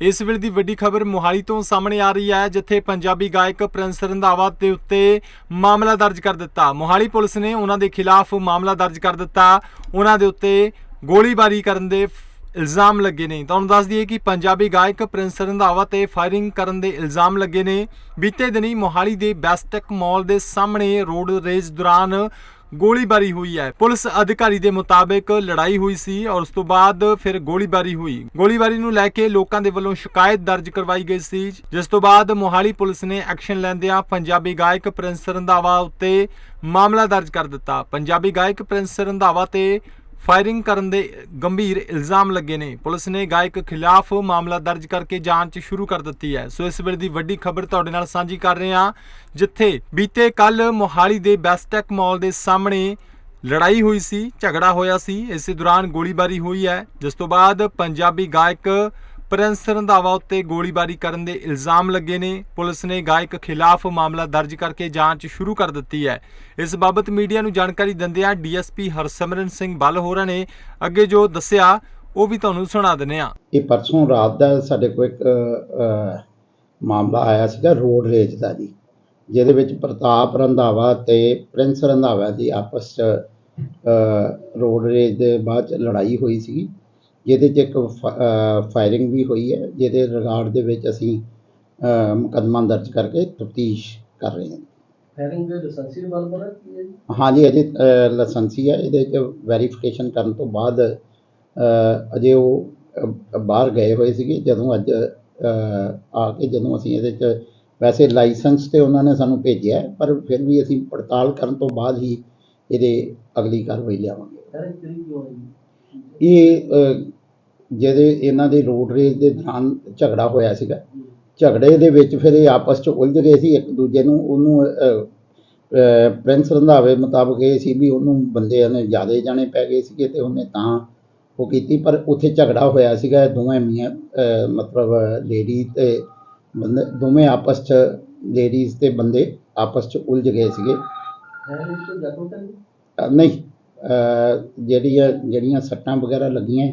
ਇਸ ਵੇਲੇ ਦੀ ਵੱਡੀ ਖਬਰ ਮੋਹਾਲੀ ਤੋਂ ਸਾਹਮਣੇ ਆ ਰਹੀ ਹੈ, ਜਿੱਥੇ ਪੰਜਾਬੀ ਗਾਇਕ ਪ੍ਰਿੰਸ ਰੰਧਾਵਾ ਦੇ ਉੱਤੇ ਮਾਮਲਾ ਦਰਜ ਕਰ ਦਿੱਤਾ। ਮੋਹਾਲੀ ਪੁਲਿਸ ਨੇ ਉਹਨਾਂ ਦੇ ਖਿਲਾਫ ਮਾਮਲਾ ਦਰਜ ਕਰ ਦਿੱਤਾ। ਉਹਨਾਂ ਦੇ ਉੱਤੇ ਗੋਲੀਬਾਰੀ ਕਰਨ ਦੇ ਇਲਜ਼ਾਮ ਲੱਗੇ ਨੇ। ਤੁਹਾਨੂੰ ਦੱਸ ਦਈਏ ਕਿ ਪੰਜਾਬੀ ਗਾਇਕ ਪ੍ਰਿੰਸ ਰੰਧਾਵਾ ਤੇ ਫਾਇਰਿੰਗ ਕਰਨ ਦੇ ਇਲਜ਼ਾਮ ਲੱਗੇ ਨੇ। ਬੀਤੇ ਦਿਨੀ ਮੋਹਾਲੀ ਦੇ ਬੈਸਟੈਕ ਮਾਲ ਦੇ ਸਾਹਮਣੇ ਰੋਡ ਰੇਜ ਦੌਰਾਨ ਗੋਲੀਬਾਰੀ ਹੋਈ ਹੈ। ਪੁਲਿਸ ਅਧਿਕਾਰੀ ਦੇ ਮੁਤਾਬਕ ਲੜਾਈ ਹੋਈ ਸੀ ਔਰ ਉਸ ਤੋਂ ਬਾਅਦ ਫਿਰ ਗੋਲੀਬਾਰੀ ਹੋਈ। ਗੋਲੀਬਾਰੀ ਨੂੰ ਲੈ ਕੇ ਲੋਕਾਂ ਦੇ ਵੱਲੋਂ ਸ਼ਿਕਾਇਤ ਦਰਜ ਕਰਵਾਈ ਗਈ ਸੀ, ਜਿਸ ਤੋਂ ਬਾਅਦ ਮੋਹਾਲੀ ਪੁਲਿਸ ਨੇ ਐਕਸ਼ਨ ਲੈਂਦਿਆਂ ਪੰਜਾਬੀ ਗਾਇਕ ਪ੍ਰਿੰਸ ਰੰਧਾਵਾ ਉੱਤੇ ਮਾਮਲਾ ਦਰਜ ਕਰ ਦਿੱਤਾ। ਪੰਜਾਬੀ ਗਾਇਕ ਪ੍ਰਿੰਸ ਰੰਧਾਵਾ ਤੇ ਫਾਇਰਿੰਗ ਕਰਨ ਦੇ ਗੰਭੀਰ ਇਲਜ਼ਾਮ ਲੱਗੇ ਨੇ। ਪੁਲਿਸ ਨੇ ਗਾਇਕ ਖਿਲਾਫ ਮਾਮਲਾ ਦਰਜ ਕਰਕੇ ਜਾਂਚ ਸ਼ੁਰੂ ਕਰ ਦਿੱਤੀ ਹੈ। ਸੋ ਇਸ ਵੇਲੇ ਦੀ ਵੱਡੀ ਖਬਰ ਤੁਹਾਡੇ ਨਾਲ ਸਾਂਝੀ ਕਰ ਰਹੇ ਹਾਂ, ਜਿੱਥੇ ਬੀਤੇ ਕੱਲ ਮੋਹਾਲੀ ਦੇ ਬੈਸਟੈਕ ਮਾਲ ਦੇ ਸਾਹਮਣੇ ਲੜਾਈ ਹੋਈ ਸੀ, ਝਗੜਾ ਹੋਇਆ ਸੀ। ਇਸੇ ਦੌਰਾਨ ਗੋਲੀਬਾਰੀ ਹੋਈ ਹੈ। ਜਿਸ ਤੋਂ ਬਾਅਦ ਪੰਜਾਬੀ ਗਾਇਕ ਪ੍ਰਿੰਸ ਰੰਧਾਵਾ ਉੱਤੇ ਗੋਲੀਬਾਰੀ ਕਰਨ ਦੇ ਇਲਜ਼ਾਮ ਲੱਗੇ ਨੇ। ਪੁਲਿਸ ਨੇ ਗਾਇਕ ਖਿਲਾਫ ਮਾਮਲਾ ਦਰਜ ਕਰਕੇ ਜਾਂਚ ਸ਼ੁਰੂ ਕਰ ਦਿੱਤੀ ਹੈ। ਇਸ ਬਾਬਤ ਮੀਡੀਆ ਨੂੰ ਜਾਣਕਾਰੀ ਦਿੰਦਿਆਂ ਡੀਐਸਪੀ ਹਰਸਿਮਰਨ ਸਿੰਘ ਬੱਲ ਹੋਰਾਂ ਨੇ ਅੱਗੇ ਜੋ ਦੱਸਿਆ ਉਹ ਵੀ ਤੁਹਾਨੂੰ ਸੁਣਾ ਦਿੰਦੇ ਹਾਂ। ਇਹ ਪਰਸੋਂ ਰਾਤ ਦਾ ਸਾਡੇ ਕੋਲ ਇੱਕ ਮਾਮਲਾ ਆਇਆ ਸੀਗਾ ਰੋਡ ਰੇਜ ਦਾ ਜੀ ਜਿਹਦੇ ਵਿੱਚ ਪ੍ਰਤਾਪ ਰੰਧਾਵਾ ਤੇ ਪ੍ਰਿੰਸ ਰੰਧਾਵਾ ਦੀ ਆਪਸ 'ਚ ਅ, ਰੋਡ ਰੇਜ ਦੇ ਬਾਅਦ ਲੜਾਈ ਹੋਈ ਸੀਗੀ। ਜਿਹਦੇ 'ਚ ਇੱਕ ਫਾਇਰਿੰਗ ਵੀ ਹੋਈ ਹੈ ਜਿਹਦੇ ਰਿਗਾਰਡ ਦੇ ਵਿੱਚ ਅਸੀਂ ਮੁਕੱਦਮਾ ਦਰਜ ਕਰਕੇ ਤਫਤੀਸ਼ ਕਰ ਰਹੇ ਹਾਂ। ਫਾਇਰਿੰਗ ਦੇ ਲਾਇਸੈਂਸੀ ਰਿਵਾਲਵਰ ਹੈ ਕੀ ਹੈ ਜੀ ਹਾਂਜੀ ਅਜੇ ਲਾਇਸੈਂਸੀ ਹੈ। ਇਹਦੇ 'ਚ ਵੈਰੀਫਿਕੇਸ਼ਨ ਕਰਨ ਤੋਂ ਬਾਅਦ ਅ, ਅਜੇ ਉਹ ਅ, ਬਾਹਰ ਗਏ ਹੋਏ ਸੀਗੇ। ਜਦੋਂ ਅੱਜ ਅ, ਆ ਕੇ ਜਦੋਂ ਅਸੀਂ ਇਹਦੇ 'ਚ ਵੈਸੇ ਲਾਇਸੈਂਸ ਤੇ ਉਹਨਾਂ ਨੇ ਸਾਨੂੰ ਭੇਜਿਆ ਹੈ, ਪਰ ਫਿਰ ਵੀ ਅਸੀਂ ਪੜਤਾਲ ਕਰਨ ਤੋਂ ਬਾਅਦ ਹੀ ਇਹਦੇ ਅਗਲੀ ਕਾਰਵਾਈ ਲਿਆਵਾਂਗੇ। ਫਾਇਰਿੰਗ ਕਿਹੜੀ ਕਿਉਂ ਹੈ ਜੀ ਇਹ ਜਿਹਦੇ ਇਹਨਾਂ ਦੇ ਰੋਡ ਰੇਜ ਦੇ ਦੌਰਾਨ ਝਗੜਾ ਹੋਇਆ ਸੀਗਾ। ਝਗੜੇ ਦੇ ਵਿੱਚ ਫਿਰ ਇਹ ਆਪਸ 'ਚ ਉਲਝ ਗਏ ਸੀ ਇੱਕ ਦੂਜੇ ਨੂੰ ਉਹਨੂੰ ਪ੍ਰਿੰਸ ਰੰਧਾਵੇ ਮੁਤਾਬਕ ਇਹ ਸੀ ਵੀ ਉਹਨੂੰ ਬੰਦਿਆਂ ਨੇ ਜ਼ਿਆਦਾ ਜਾਣੇ ਪੈ ਗਏ ਸੀਗੇ ਤੇ ਉਹਨੇ ਤਾਂ ਉਹ ਕੀਤੀ ਪਰ ਉੱਥੇ ਝਗੜਾ ਹੋਇਆ ਸੀਗਾ ਦੋਵੇਂ ਮੀਆਂ ਮਤਲਬ ਲੇਡੀ ਤੇ ਬੰਦੇ ਦੋਵੇਂ ਆਪਸ 'ਚ ਲੇਡੀਜ਼ ਤੇ ਬੰਦੇ ਆਪਸ 'ਚ ਉਲਝ ਗਏ ਸੀਗੇ। ਨਹੀਂ। ਜਿਹੜੀਆਂ ਜਿਹੜੀਆਂ ਸੱਟਾਂ ਵਗੈਰਾ ਲੱਗੀਆਂ,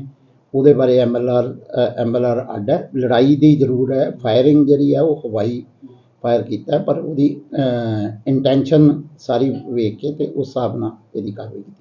ਉਹਦੇ ਬਾਰੇ ਐਮਐਲਆਰ ਆਰ ਅੱਡ ਹੈ। ਲੜਾਈ ਦੀ ਜ਼ਰੂਰ ਹੈ। ਫਾਇਰਿੰਗ ਜਿਹੜੀ ਹੈ ਉਹ ਹਵਾਈ ਫਾਇਰ ਕੀਤਾ, ਪਰ ਉਹਦੀ ਇੰਟੈਂਸ਼ਨ ਸਾਰੀ ਵੇਖ ਕੇ ਤੇ ਉਸ ਹਿਸਾਬ ਨਾਲ ਇਹਦੀ ਕਾਰਵਾਈ ਕੀਤੀ।